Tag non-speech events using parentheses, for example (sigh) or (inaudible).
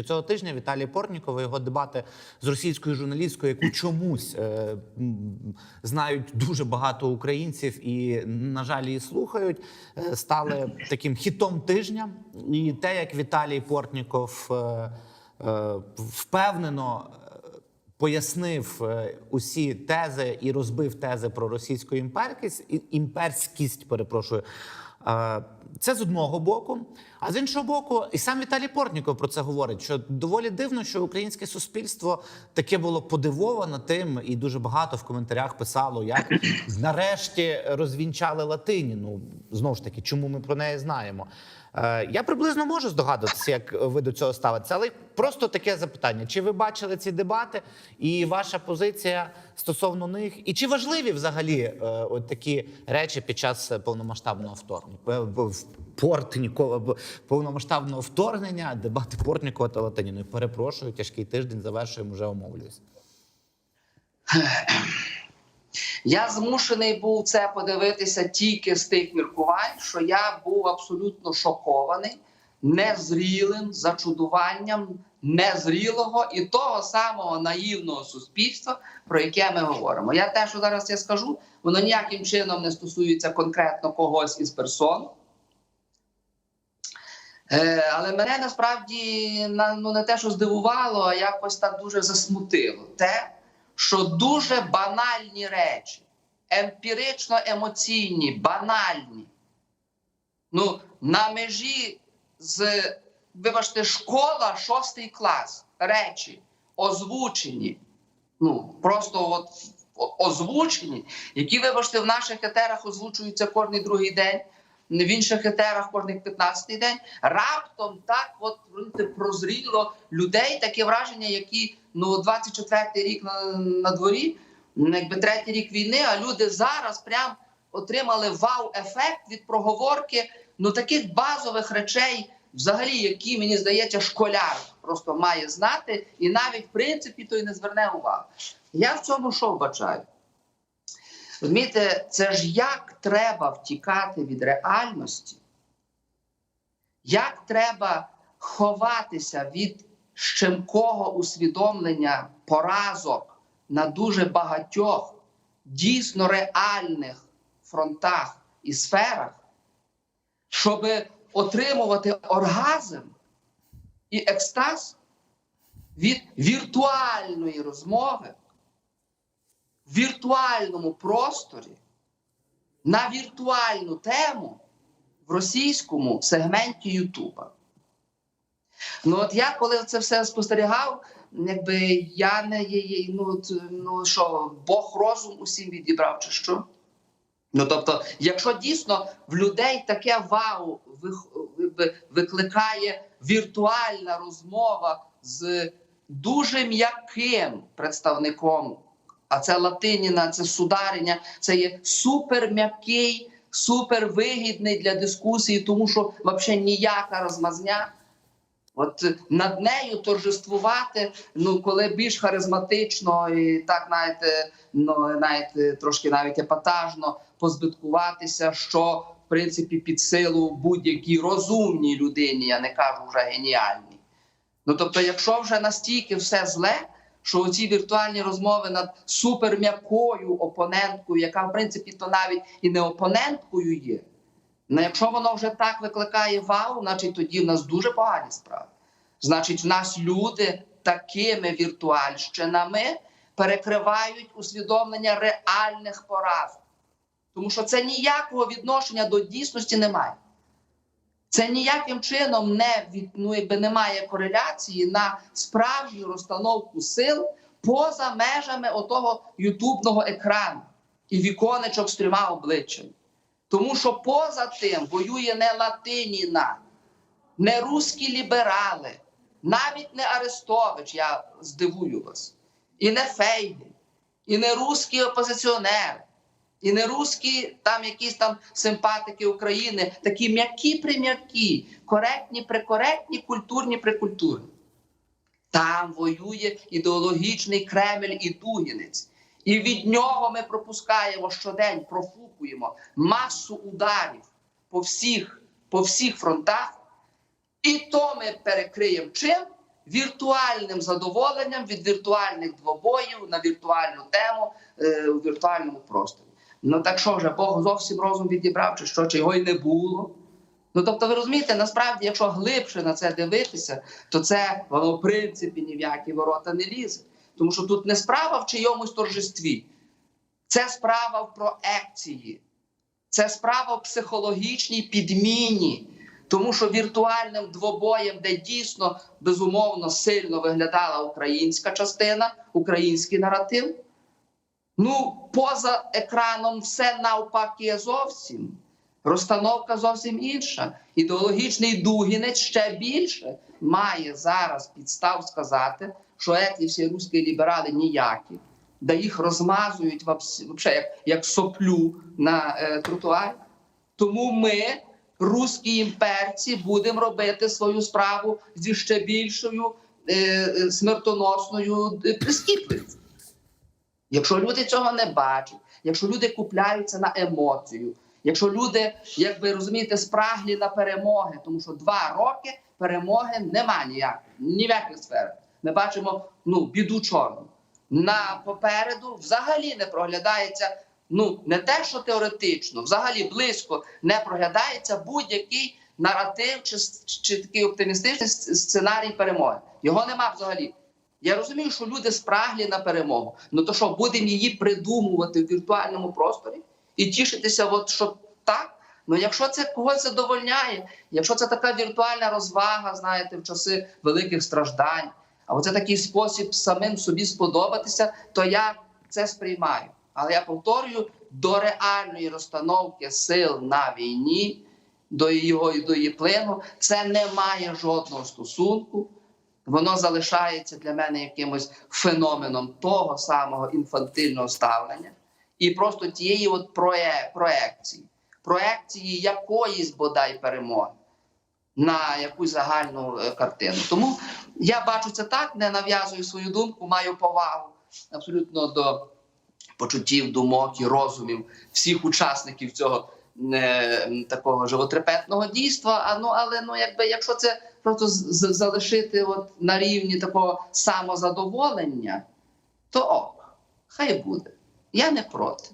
Цього тижня Віталій Портніков і його дебати з російською журналісткою, яку чомусь е, знають дуже багато українців і, на жаль, її слухають, е, стали таким хітом тижня. І те, як Віталій Портніков е, е, впевнено е, пояснив е, усі тези і розбив тези про російську імперськість, імперськість, перепрошую. Е, Це з одного боку. А з іншого боку, і сам Віталій Портніков про це говорить. Що доволі дивно, що українське суспільство таке було подивовано тим, і дуже багато в коментарях писало, як (clears throat) нарешті розвінчали латині. Ну знову ж таки, чому ми про неї знаємо? Е, Я приблизно можу здогадуватися, як ви до цього ставитеся, але просто таке запитання: чи ви бачили ці дебати, і ваша позиція стосовно них, і чи важливі взагалі е, от такі речі під час повномасштабного вторгнення Е, в- в Портнікова повномасштабного вторгнення, дебати Портнікова та Латиніної? Перепрошую, тяжкий тиждень завершуємо, вже омовлююсь. Я змушений був це подивитися тільки з тих міркувань, що я був абсолютно шокований незрілим зачудуванням незрілого і того самого наївного суспільства, про яке ми говоримо. Я те, що зараз я скажу, воно ніяким чином не стосується конкретно когось із персон. Е, але мене насправді ну, не те, що здивувало, а якось так дуже засмутило. Те, що дуже банальні речі, емпірично емоційні, банальні, ну, на межі з, вибачте, школа, шостий клас, речі озвучені, ну, просто от озвучені, які, вибачте, в наших етерах озвучуються кожний другий день, в інших етерах кожний 15-й день. Раптом так от прозріло людей таке враження, які ну 24-й рік на, на дворі, ну, якби третій рік війни, а люди зараз прям отримали вау-ефект від проговорки ну таких базових речей, взагалі, які мені здається, школяр просто має знати, і навіть в принципі то й не зверне увагу. Я в цьому що вбачаю? Розумієте, це ж як треба втікати від реальності, як треба ховатися від щемкого усвідомлення поразок на дуже багатьох дійсно реальних фронтах і сферах, щоб отримувати оргазм і екстаз від віртуальної розмови віртуальному просторі на віртуальну тему в російському сегменті Ютуба. Ну, от я коли це все спостерігав, якби я не є- ну, ну що, Бог розум усім відібрав, чи що? Ну тобто, якщо дійсно в людей таке вау викликає віртуальна розмова з дуже м'яким представником, а це Латиніна, це судариня, це є суперм'який, супервигідний для дискусії, тому що взагалі ніяка розмазня. От над нею торжествувати, ну коли більш харизматично і так знаєте, ну знаєте, трошки навіть епатажно позбиткуватися, що в принципі під силу будь-якій розумній людині, я не кажу вже геніальній. Ну тобто, якщо вже настільки все зле, що ці віртуальні розмови над суперм'якою опоненткою, яка в принципі то навіть і не опоненткою є. Ну, якщо воно вже так викликає вау, значить тоді в нас дуже погані справи. Значить, в нас люди такими віртуальщинами перекривають усвідомлення реальних поразок. Тому що це ніякого відношення до дійсності немає. Це ніяким чином не від, ну, якби немає кореляції на справжню розстановку сил поза межами отого ютубного екрану і віконечок з трьома обличчями. Тому що поза тим воює не Латиніна, не русські ліберали, навіть не Арестович, я здивую вас, і не Фейгін, і не русські опозиціонери, і не русські там якісь там симпатики України, такі м'які прим'які, коректні прикоректні, культурні прикультурні. Там воює ідеологічний Кремль і Дугінець. І від нього ми пропускаємо щодень, профукуємо масу ударів по всіх, по всіх фронтах. І то ми перекриємо чим? віртуальним задоволенням від віртуальних двобоїв на віртуальну тему е, у віртуальному просторі. Ну так що вже Бог зовсім розум відібрав, чи що, чи його й не було. Ну тобто, ви розумієте, насправді, якщо глибше на це дивитися, то це воно в принципі ні в які ворота не лізе. Тому що тут не справа в чийомусь торжестві, це справа в проекції, це справа в психологічній підміні. Тому що віртуальним двобоєм, де дійсно безумовно сильно виглядала українська частина, український наратив. Ну, поза екраном все навпаки зовсім. Розстановка зовсім інша. Ідеологічний дугінець ще більше має зараз підстав сказати, що еті всі руські ліберали ніякі, да їх розмазують вообще, як, як соплю на е, тротуарі. Тому ми, руські імперці, будемо робити свою справу зі ще більшою е, е, смертоносною е, прискіпливістю. Якщо люди цього не бачать, якщо люди купляються на емоцію, якщо люди, як ви розумієте, спраглі на перемоги, тому що два роки перемоги нема ніякої, ні в яких сферах. Ми бачимо ну, біду чорну. На попереду взагалі не проглядається. Ну, не те, що теоретично, взагалі близько не проглядається будь-який наратив чи, чи такий оптимістичний сценарій перемоги. Його нема взагалі. Я розумію, що люди спраглі на перемогу. Ну то що, будемо її придумувати в віртуальному просторі і тішитися, от що так? Ну якщо це когось задовольняє, якщо це така віртуальна розвага, знаєте, в часи великих страждань, а оце такий спосіб самим собі сподобатися, то я це сприймаю. Але я повторюю, до реальної розстановки сил на війні, до його і до її плину, це не має жодного стосунку. Воно залишається для мене якимось феноменом того самого інфантильного ставлення і просто тієї от проекції, проекції якоїсь бодай перемоги на якусь загальну е, картину. Тому я бачу це так, не нав'язую свою думку, маю повагу абсолютно до почуттів, думок і розумів всіх учасників цього е, такого животрепетного дійства. А ну але ну, якби якщо це просто залишити от на рівні такого самозадоволення, то ок, хай буде. Я не проти.